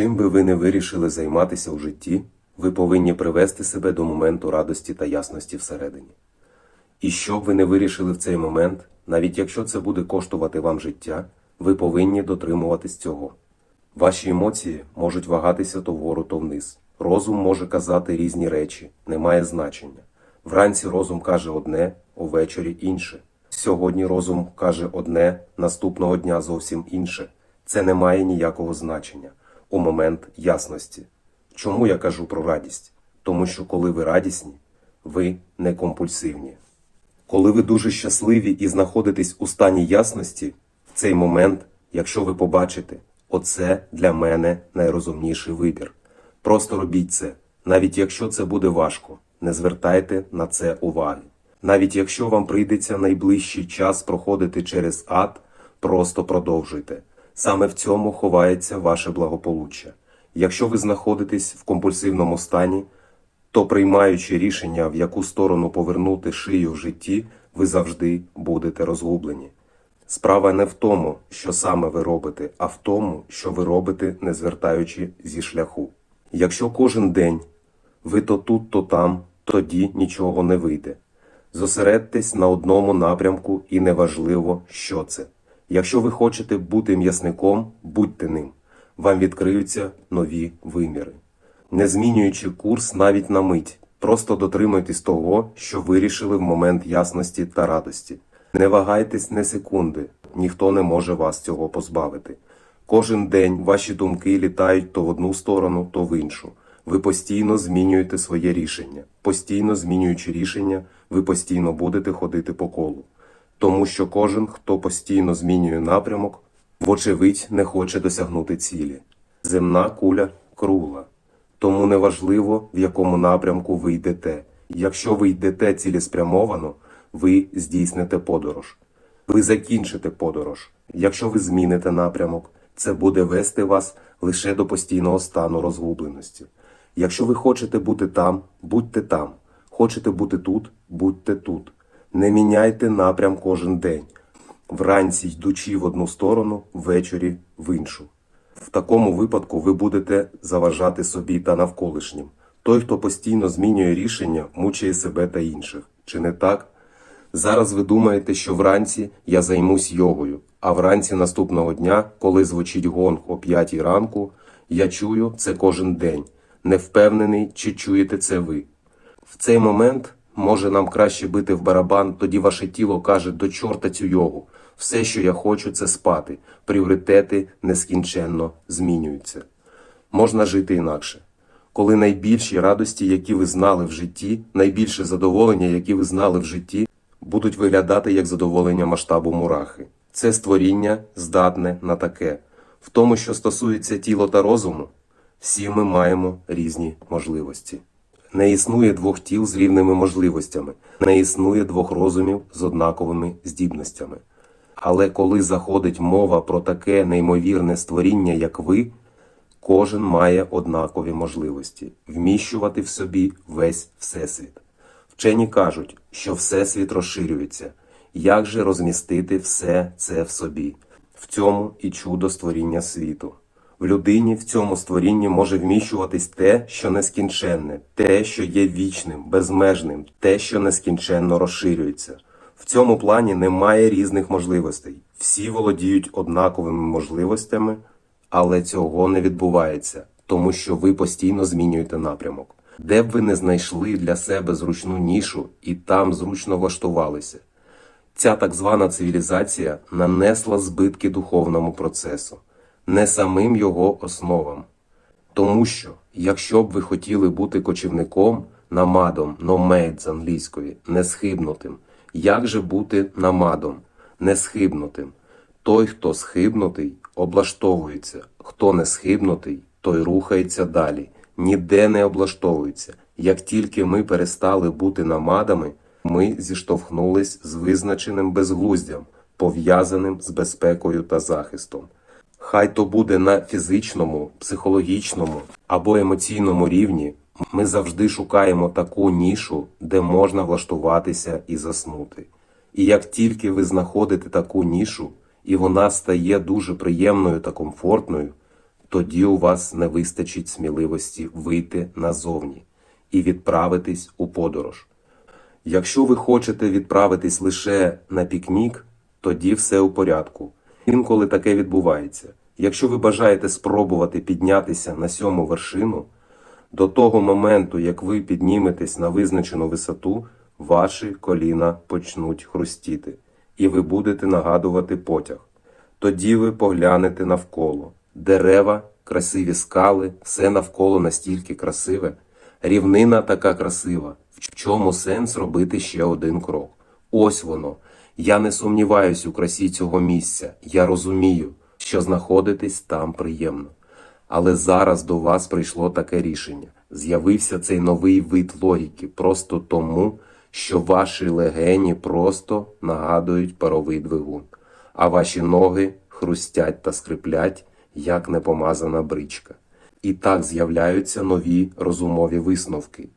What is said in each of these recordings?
Чим би ви не вирішили займатися у житті, ви повинні привести себе до моменту радості та ясності всередині. І що б ви не вирішили в цей момент, навіть якщо це буде коштувати вам життя, ви повинні дотримуватись цього. Ваші емоції можуть вагатися то вгору, то вниз. Розум може казати різні речі, не має значення. Вранці розум каже одне, увечері інше. Сьогодні розум каже одне, наступного дня зовсім інше. Це не має ніякого значення у момент ясності. Чому я кажу про радість? Тому що коли ви радісні, ви не компульсивні. Коли ви дуже щасливі і знаходитесь у стані ясності, в цей момент, якщо ви побачите, оце для мене найрозумніший вибір. Просто робіть це, навіть якщо це буде важко, не звертайте на це уваги. Навіть якщо вам прийдеться найближчий час проходити через ад, просто продовжуйте. Саме в цьому ховається ваше благополуччя. Якщо ви знаходитесь в компульсивному стані, то приймаючи рішення, в яку сторону повернути шию в житті, ви завжди будете розгублені. Справа не в тому, що саме ви робите, а в тому, що ви робите, не звертаючи зі шляху. Якщо кожен день ви то тут, то там, тоді нічого не вийде. Зосередьтесь на одному напрямку і неважливо, що це. Якщо ви хочете бути м'ясником, будьте ним. Вам відкриються нові виміри. Не змінюючи курс навіть на мить, просто дотримуйтесь того, що вирішили в момент ясності та радості. Не вагайтесь не секунди, ніхто не може вас цього позбавити. Кожен день ваші думки літають то в одну сторону, то в іншу. Ви постійно змінюєте своє рішення. Постійно змінюючи рішення, ви постійно будете ходити по колу. Тому що кожен, хто постійно змінює напрямок, вочевидь не хоче досягнути цілі. Земна куля кругла. Тому неважливо, в якому напрямку ви йдете. Якщо ви йдете цілеспрямовано, ви здійсните подорож. Ви закінчите подорож. Якщо ви зміните напрямок, це буде вести вас лише до постійного стану розгубленості. Якщо ви хочете бути там, будьте там. Хочете бути тут, будьте тут. Не міняйте напрям кожен день. Вранці йдучи в одну сторону, ввечері в іншу. В такому випадку ви будете заважати собі та навколишнім. Той, хто постійно змінює рішення, мучає себе та інших. Чи не так? Зараз ви думаєте, що вранці я займусь йогою, а вранці наступного дня, коли звучить гонг о 5 ранку, я чую це кожен день. Не впевнений, чи чуєте це ви. В цей момент може нам краще бити в барабан, тоді ваше тіло каже до чорта цю йогу. Все, що я хочу, це спати. Пріоритети нескінченно змінюються. Можна жити інакше. Коли найбільші радості, які ви знали в житті, найбільше задоволення, які ви знали в житті, будуть виглядати як задоволення масштабу мурахи. Це створіння здатне на таке. В тому, що стосується тіла та розуму, всі ми маємо різні можливості. Не існує двох тіл з рівними можливостями, не існує двох розумів з однаковими здібностями. Але коли заходить мова про таке неймовірне створіння, як ви, кожен має однакові можливості вміщувати в собі весь всесвіт. Вчені кажуть, що всесвіт розширюється. Як же розмістити все це в собі? В цьому і чудо створіння світу. В людині в цьому створінні може вміщуватись те, що нескінченне, те, що є вічним, безмежним, те, що нескінченно розширюється. В цьому плані немає різних можливостей. Всі володіють однаковими можливостями, але цього не відбувається, тому що ви постійно змінюєте напрямок. Де б ви не знайшли для себе зручну нішу і там зручно влаштувалися. Ця так звана цивілізація нанесла збитки духовному процесу, не самим його основам. Тому що, якщо б ви хотіли бути кочівником, намадом, номейд з англійської, несхибнутим, як же бути намадом, несхибнутим? Той, хто схибнутий, облаштовується, хто не схибнутий, той рухається далі, ніде не облаштовується. Як тільки ми перестали бути намадами, ми зіштовхнулись з визначеним безглуздям, пов'язаним з безпекою та захистом. Хай то буде на фізичному, психологічному або емоційному рівні, ми завжди шукаємо таку нішу, де можна влаштуватися і заснути. І як тільки ви знаходите таку нішу, і вона стає дуже приємною та комфортною, тоді у вас не вистачить сміливості вийти назовні і відправитись у подорож. Якщо ви хочете відправитись лише на пікнік, тоді все у порядку. Інколи таке відбувається. Якщо ви бажаєте спробувати піднятися на сьому вершину, до того моменту, як ви підніметесь на визначену висоту, ваші коліна почнуть хрустіти, і ви будете нагадувати потяг. Тоді ви поглянете навколо. Дерева, красиві скали, все навколо настільки красиве. Рівнина така красива. В чому сенс робити ще один крок? Ось воно. Я не сумніваюсь у красі цього місця. Я розумію, що знаходитись там приємно. Але зараз до вас прийшло таке рішення. З'явився цей новий вид логіки просто тому, що ваші легені просто нагадують паровий двигун, а ваші ноги хрустять та скриплять, як непомазана бричка. І так з'являються нові розумові висновки.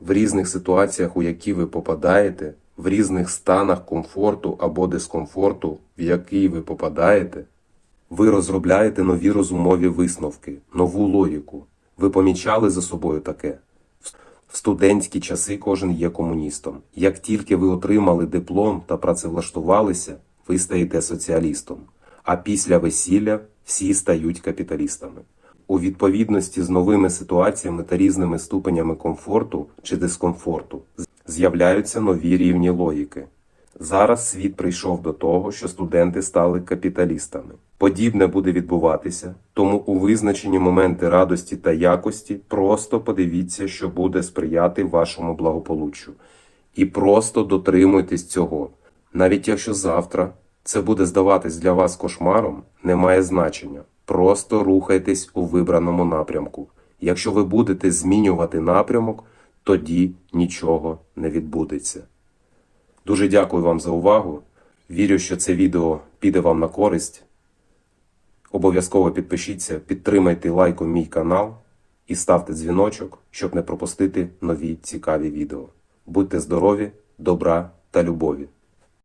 В різних ситуаціях, у які ви попадаєте, в різних станах комфорту або дискомфорту, в який ви попадаєте, ви розробляєте нові розумові висновки, нову логіку. Ви помічали за собою таке? В студентські часи кожен є комуністом. Як тільки ви отримали диплом та працевлаштувалися, ви стаєте соціалістом. А після весілля всі стають капіталістами. У відповідності з новими ситуаціями та різними ступенями комфорту чи дискомфорту з'являються нові рівні логіки. Зараз світ прийшов до того, що студенти стали капіталістами. Подібне буде відбуватися, тому у визначені моменти радості та якості просто подивіться, що буде сприяти вашому благополуччю. І просто дотримуйтесь цього. Навіть якщо завтра це буде здаватись для вас кошмаром, не має значення. Просто рухайтесь у вибраному напрямку. Якщо ви будете змінювати напрямок, тоді нічого не відбудеться. Дуже дякую вам за увагу. Вірю, що це відео піде вам на користь. Обов'язково підпишіться, підтримайте лайком мій канал і ставте дзвіночок, щоб не пропустити нові цікаві відео. Будьте здорові, добра та любові!